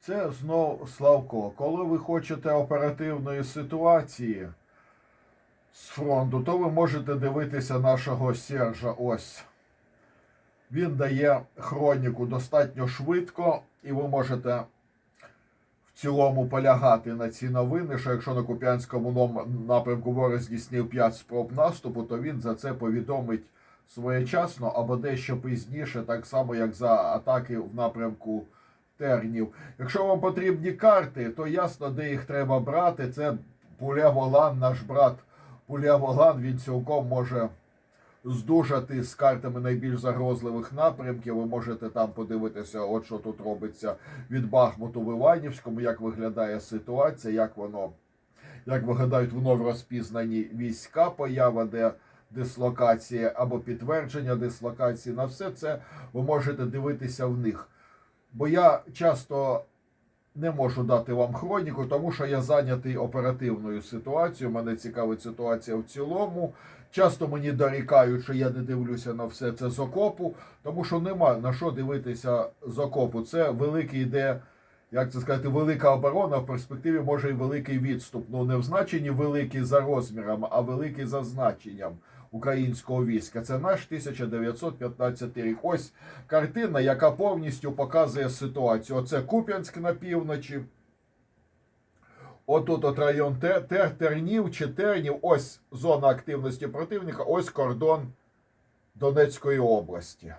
Це знов Славко. Коли ви хочете оперативної ситуації з фронту, то ви можете дивитися нашого Сержа. Ось. Він дає хроніку достатньо швидко, і ви можете в цілому полягати на ці новини, що якщо на Куп'янському напрямку ворог здійснив 5 спроб наступу, то він за це повідомить своєчасно або дещо пізніше, так само як за атаки в напрямку тернів. Якщо вам потрібні карти, то ясно, де їх треба брати. Це Пуля Волан, наш брат Пуля Волан, він цілком може здужати з картами найбільш загрозливих напрямків. Ви можете там подивитися, от що тут робиться від Бахмуту в Іванівському, як виглядає ситуація, як воно, як виглядають вновь розпізнані війська, поява, де дислокація або підтвердження дислокації. На все це ви можете дивитися в них. Бо я часто не можу дати вам хроніку, тому що я зайнятий оперативною ситуацією. Мене цікавить ситуація в цілому. Часто мені дорікають, що я не дивлюся на все це з окопу, тому що нема на що дивитися з окопу. Це великий йде, як це сказати, велика оборона. В перспективі може і великий відступ. Ну не в значенні великий за розміром, а великий за значенням українського війська. Це наш 1915 рік. Ось картина, яка повністю показує ситуацію. Оце Куп'янськ на півночі. Отут от район Те- Те- Тернів чи Тернів, ось зона активності противника, ось кордон Донецької області.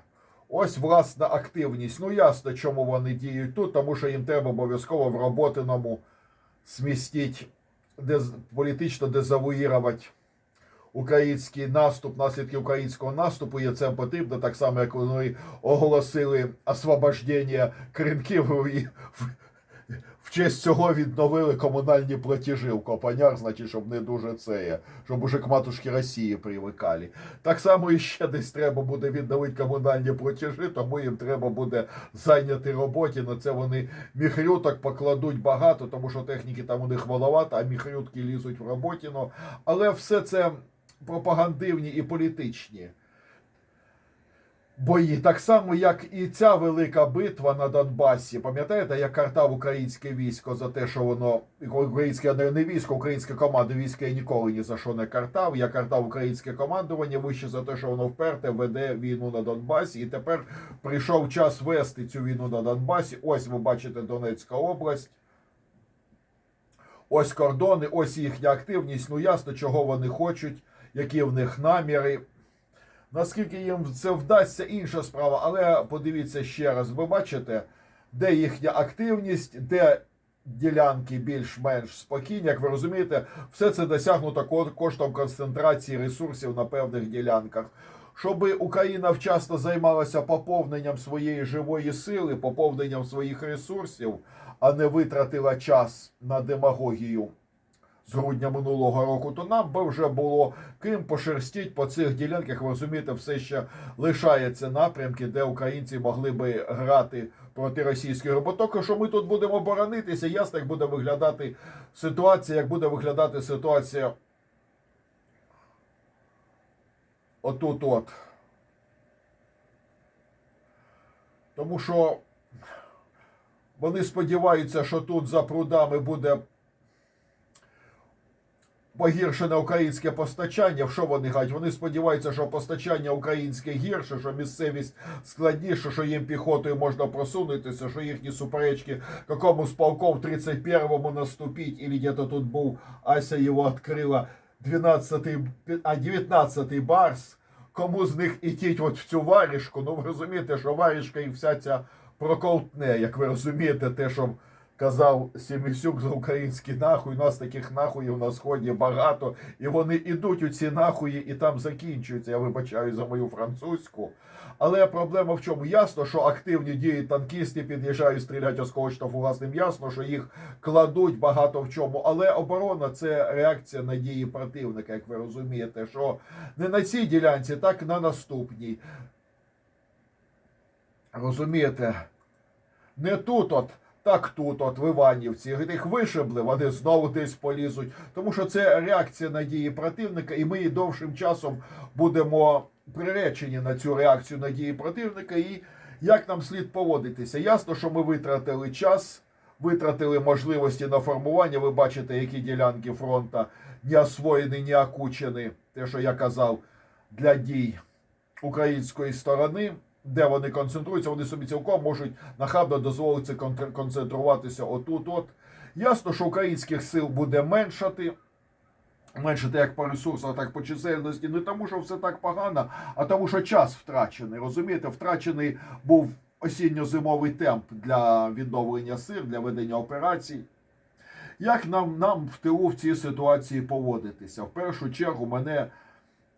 Ось власна активність. Ну ясно, чому вони діють тут, тому що їм треба обов'язково в роботиному смістити, дез, політично дезавуїрувати український наступ, наслідки українського наступу, і це потрібно, так само, як вони оголосили освобождення кринків і в, честь цього відновили комунальні платежі в Копаняр, значить, щоб не дуже це, є, щоб уже к матушці Росії привикали. Так само і ще десь треба буде відновити комунальні платежі, тому їм треба буде зайняти роботі. На це вони міхрюток покладуть багато, тому що техніки там у них маловато, а міхрютки лізуть в роботіно. Але все це пропагандивні і політичні бої. Так само, як і ця велика битва на Донбасі. Пам'ятаєте, як картав українське військо за те, що воно українське не військо, українське команда війська я ніколи ні за що не картав. Я картав українське командування вище за те, що воно вперте веде війну на Донбасі. І тепер прийшов час вести цю війну на Донбасі. Ось ви бачите Донецька область. Ось кордони, ось їхня активність. Ну ясно, чого вони хочуть, які в них наміри. Наскільки їм це вдасться, інша справа. Але подивіться ще раз, ви бачите, де їхня активність, де ділянки більш-менш спокійні. Як ви розумієте, все це досягнуто коштом концентрації ресурсів на певних ділянках. Щоб Україна вчасно займалася поповненням своєї живої сили, поповненням своїх ресурсів, а не витратила час на демагогію з грудня минулого року, то нам би вже було ким пошерстіть по цих ділянках. Ви розумієте, все ще лишається напрямки, де українці могли би грати проти російської роботоки. Що ми тут будемо боронитися? Ясно, як буде виглядати ситуація, як буде виглядати ситуація. Отут от. Тому що вони сподіваються, що тут за прудами буде погіршене українське постачання. В що вони кажуть? Вони сподіваються, що постачання українське гірше, що місцевість складніша, що їм піхотою можна просунутися, що їхні суперечки якому з полком 31-му наступить, і где-то тут був Ася його відкрила 12-й, а 19-й барс. Кому з них ітіть от в цю варішку? Ну ви розумієте, що варішка і вся ця проколтне, як ви розумієте, те, що казав Сімісюк за українські нахуй. У нас таких нахуїв на сході багато, і вони ідуть у ці нахуї і там закінчуються. Я вибачаю за мою французьку. Але проблема в чому? Ясно, що активні дії танкісти під'їжджають, стріляють осколочно фугасним. Ясно, що їх кладуть багато в чому. Але оборона це реакція на дії противника, як ви розумієте, що не на цій ділянці, так на наступній. Розумієте? Не тут от. Так тут, от в Іванівці, їх вишибли, вони знову десь полізуть. Тому що це реакція на дії противника, і ми довшим часом будемо приречені на цю реакцію на дії противника. І як нам слід поводитися? Ясно, що ми витратили час, витратили можливості на формування. Ви бачите, які ділянки фронту не освоєні, не окучені. Те, що я казав, для дій української сторони, де вони концентруються, вони собі цілком можуть нахабно дозволити концентруватися отут. От ясно, що українських сил буде меншати. Меншити як по ресурсах, так по чисельності. Не тому, що все так погано, а тому, що час втрачений. Розумієте, втрачений був осінньо-зимовий темп для відновлення сил, для ведення операцій. Як нам, нам в тилу в цій ситуації поводитися? В першу чергу мене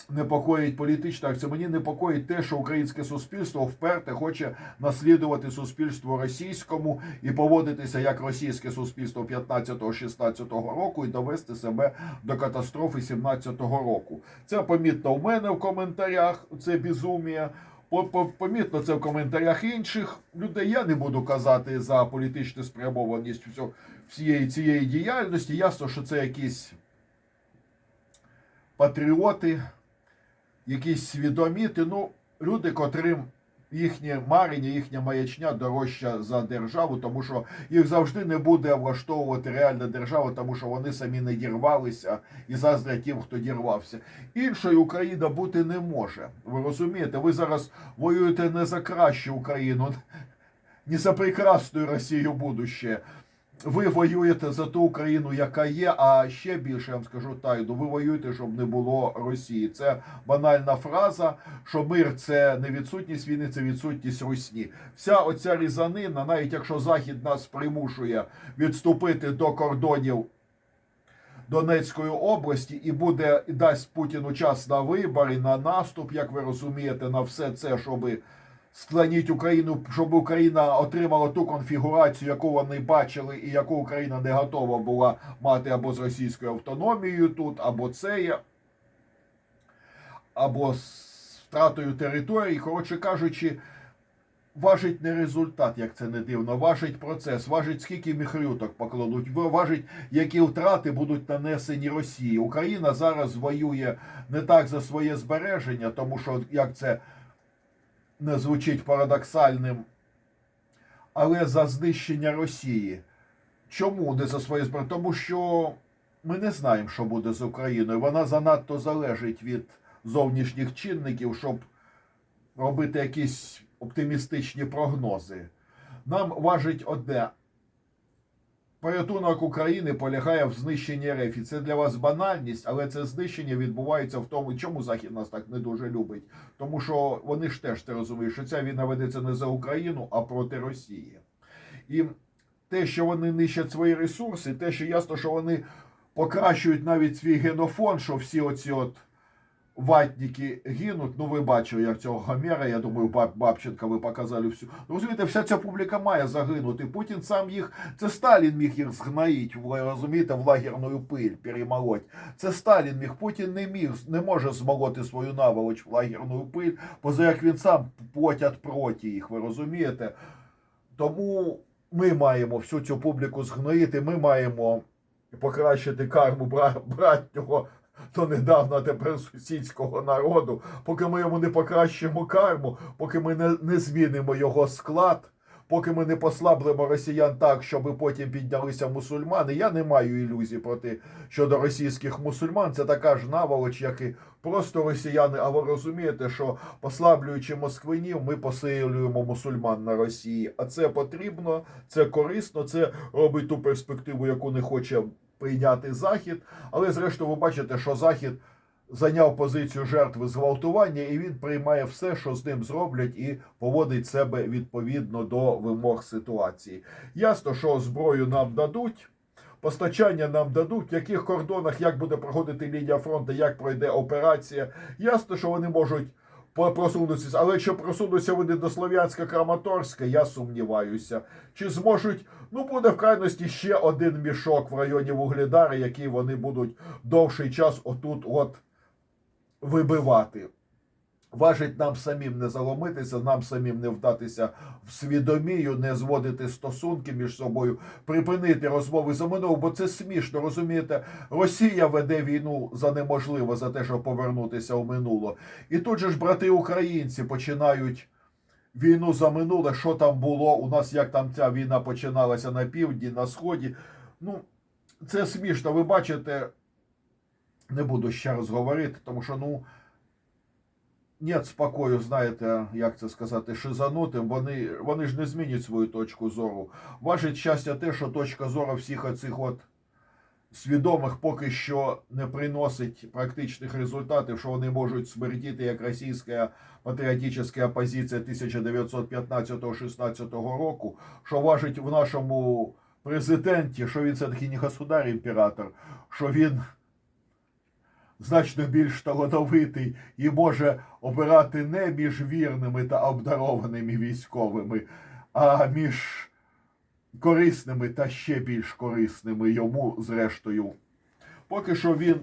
непокоїть політична акція. Мені непокоїть те, що українське суспільство вперте хоче наслідувати суспільству російському і поводитися як російське суспільство 15-16 року і довести себе до катастрофи 17-го року. Це помітно в мене в коментарях. Це безумія. По- по- Помітно це в коментарях інших людей. Я не буду казати за політичну спрямованість всієї цієї діяльності. Ясно, що це якісь патріоти, якісь свідоміти, ну, люди, котрим їхнє марення, їхня маячня дорожча за державу, тому що їх завжди не буде влаштовувати реальна держава, тому що вони самі не дірвалися і заздрять тим, хто дірвався. Іншої Україна бути не може. Ви розумієте, ви зараз воюєте не за кращу Україну, не за прекрасну Росію будуще. Ви воюєте за ту Україну, яка є, а ще більше я вам скажу тайну. Ви воюєте, щоб не було Росії. Це банальна фраза, що мир це не відсутність війни, це відсутність русні. Вся оця різанина, навіть якщо Захід нас примушує відступити до кордонів Донецької області і буде і дасть Путіну час на вибори, на наступ, як ви розумієте, на все це, щоби склоніть Україну, щоб Україна отримала ту конфігурацію, яку вони бачили, і яку Україна не готова була мати або з російською автономією тут, або це або з втратою території. Коротше кажучи, важить не результат, як це не дивно, важить процес, важить скільки міхрюток покладуть, важить, які втрати будуть нанесені Росії. Україна зараз воює не так за своє збереження, тому що як це не звучить парадоксальним, але за знищення Росії. Чому не за своє зброю? Тому що ми не знаємо, що буде з Україною. Вона занадто залежить від зовнішніх чинників, щоб робити якісь оптимістичні прогнози. Нам важить одне. Порятунок України полягає в знищенні РФ. І це для вас банальність, але це знищення відбувається в тому, чому Захід нас так не дуже любить. Тому що вони ж теж це розуміють, що ця війна ведеться не за Україну, а проти Росії. І те, що вони нищать свої ресурси, те, що ясно, що вони покращують навіть свій генофон, що всі оці от ватники гинуть. Ну, ви бачили, як цього Гомера, я думаю, Баб, Бабченка ви показали всю. Розумієте, вся ця публіка має загинути. Путін сам їх, це Сталін міг їх згноїть, в- розумієте, в лагерну пиль перемолоть. Це Сталін міг, Путін не міг, не може змолоти свою наволоч в лагерну пиль, поза як він сам потять проти їх, ви розумієте? Тому ми маємо всю цю публіку згноїти, ми маємо покращити карму бра- братнього до недавно а тепер сусідського народу, поки ми йому не покращимо карму, поки ми не, не змінимо його склад, поки ми не послаблимо росіян так, щоб потім піднялися мусульмани. Я не маю ілюзій проти щодо російських мусульман. Це така ж наволоч, як і просто росіяни. А ви розумієте, що послаблюючи москвинів, ми посилюємо мусульман на Росії. А це потрібно, це корисно, це робить ту перспективу, яку не хоче прийняти Захід. Але зрештою, ви бачите, що Захід зайняв позицію жертви зґвалтування, і він приймає все, що з ним зроблять, і поводить себе відповідно до вимог ситуації. Ясно, що зброю нам дадуть. Постачання нам дадуть, в яких кордонах, як буде проходити лінія фронту, як пройде операція. Ясно, що вони можуть просунутися, але якщо просунуться вони до Слов'янська Краматорська, я сумніваюся. Чи зможуть, ну буде в крайності ще один мішок в районі Вугледара, який вони будуть довший час отут от вибивати. Важить нам самим не заломитися, нам самим не вдатися в свідомію, не зводити стосунки між собою, припинити розмови за минуле, бо це смішно, розумієте? Росія веде війну за неможливо, за те, щоб повернутися в минуло. І тут же ж брати українці починають війну за минуле, що там було, у нас як там ця війна починалася на півдні, на сході. Ну, це смішно. Ви бачите, не буду ще раз говорити, тому що, ну, нет спокою, знаєте, як це сказати, шизанутим. Вони, вони ж не змінять свою точку зору. Важить щастя те, що точка зору всіх оцих от свідомих поки що не приносить практичних результатів, що вони можуть смердіти як російська патріотична опозиція 1915-16 року, що важить в нашому президенті, що він все-таки не государ-імператор, що він значно більш талановитий і може обирати не між вірними та обдарованими військовими, а між корисними та ще більш корисними йому, зрештою. Поки що він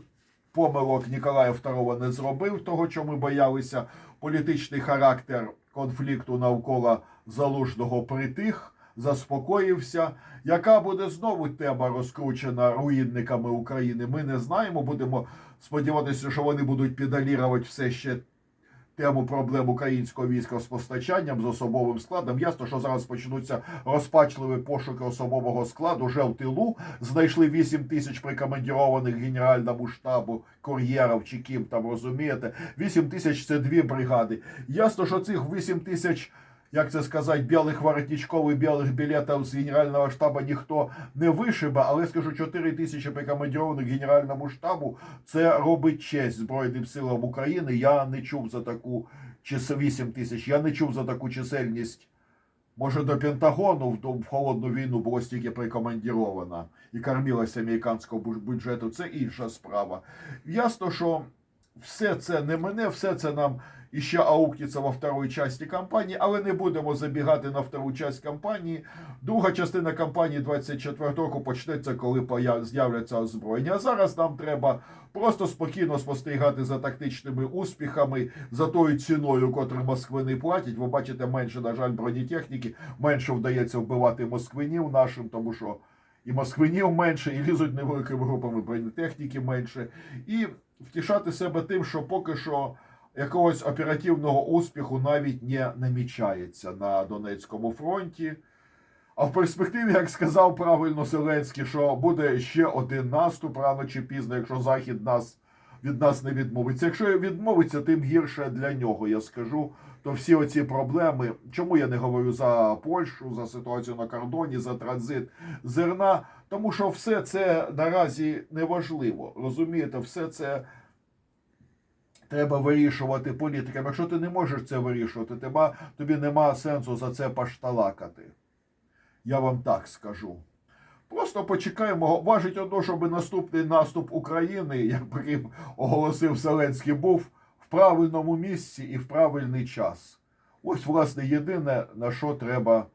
помилок Ніколая II не зробив, того, що ми боялися. Політичний характер конфлікту навколо залужного притих, заспокоївся. Яка буде знову тема розкручена руїнниками України? Ми не знаємо. Будемо сподіватися, що вони будуть підалірувати все ще тему проблем українського війська з постачанням з особовим складом. Ясно, що зараз почнуться розпачливі пошуки особового складу. Вже в тилу знайшли 8 тисяч прикомандірованих генеральному штабу кур'єрів чи ким там розумієте. 8 тисяч це дві бригади. Ясно, що цих 8 тисяч. Як це сказати, білих воротничков і білих білетів з Генерального штабу ніхто не вишибе, але скажу, 4 тисячі прикомандірованих Генеральному штабу це робить честь Збройним силам України. Я не чув за таку чис 8 тисяч. Я не чув за таку чисельність. Може, до Пентагону в, в холодну війну було стільки прикомандіровано і кормилося американського бю- бюджету. Це інша справа. Ясно, що все це не мене, все це нам іще аукнеться во второй часті кампанії, але не будемо забігати на втору часть кампанії. Друга частина кампанії 24 року почнеться, коли з'являться озброєння. А зараз нам треба просто спокійно спостерігати за тактичними успіхами, за тою ціною, котру москвини платять. Ви бачите, менше, на жаль, бронетехніки, менше вдається вбивати москвинів нашим, тому що і москвинів менше, і лізуть невеликими групами бронетехніки менше. І втішати себе тим, що поки що якогось оперативного успіху навіть не намічається на Донецькому фронті. А в перспективі, як сказав правильно Зеленський, що буде ще один наступ рано чи пізно, якщо Захід нас від нас не відмовиться. Якщо відмовиться, тим гірше для нього. Я скажу, то всі оці проблеми. Чому я не говорю за Польщу, за ситуацію на кордоні, за транзит зерна? Тому що все це наразі неважливо. Розумієте, все це треба вирішувати політикам. Якщо ти не можеш це вирішувати, тебе, тобі нема сенсу за це пашталакати. Я вам так скажу. Просто почекаємо. Важить одно, щоб наступний наступ України, яким оголосив Зеленський, був в правильному місці і в правильний час. Ось, власне, єдине, на що треба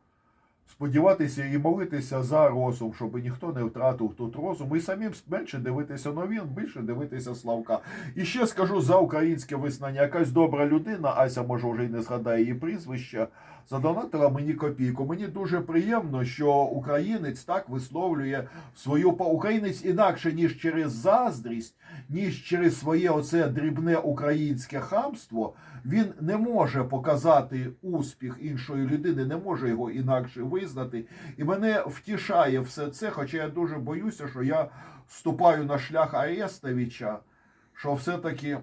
сподіватися і молитися за розум, щоб ніхто не втратив тут розум. І самим менше дивитися новин, більше дивитися Славка. І ще скажу за українське визнання. Якась добра людина, Ася може вже й не згадає її прізвище, задонатила мені копійку. Мені дуже приємно, що українець так висловлює свою українець інакше ніж через заздрість, ніж через своє оце дрібне українське хамство. Він не може показати успіх іншої людини, не може його інакше визнати. І мене втішає все це, хоча я дуже боюся, що я ступаю на шлях Арестовича, що все-таки.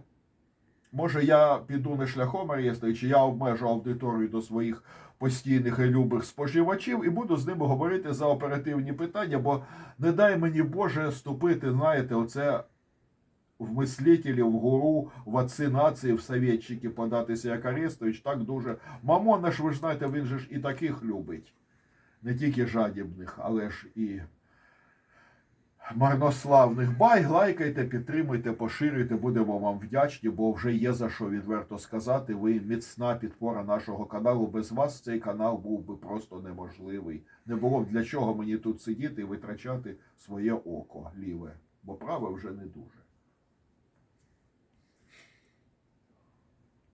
Може, я піду не шляхом Арестовича, я обмежу аудиторію до своїх постійних і любих споживачів і буду з ними говорити за оперативні питання, бо не дай мені Боже ступити, знаєте, оце в мислителі, в гуру, в отці в советчики податися як Арестович, так дуже. Мамон наш, ви ж знаєте, він же ж і таких любить. Не тільки жадібних, але ж і марнославних. Бай, лайкайте, підтримуйте, поширюйте, будемо вам вдячні, бо вже є за що відверто сказати. Ви міцна підпора нашого каналу. Без вас цей канал був би просто неможливий. Не було б для чого мені тут сидіти і витрачати своє око ліве, бо праве вже не дуже.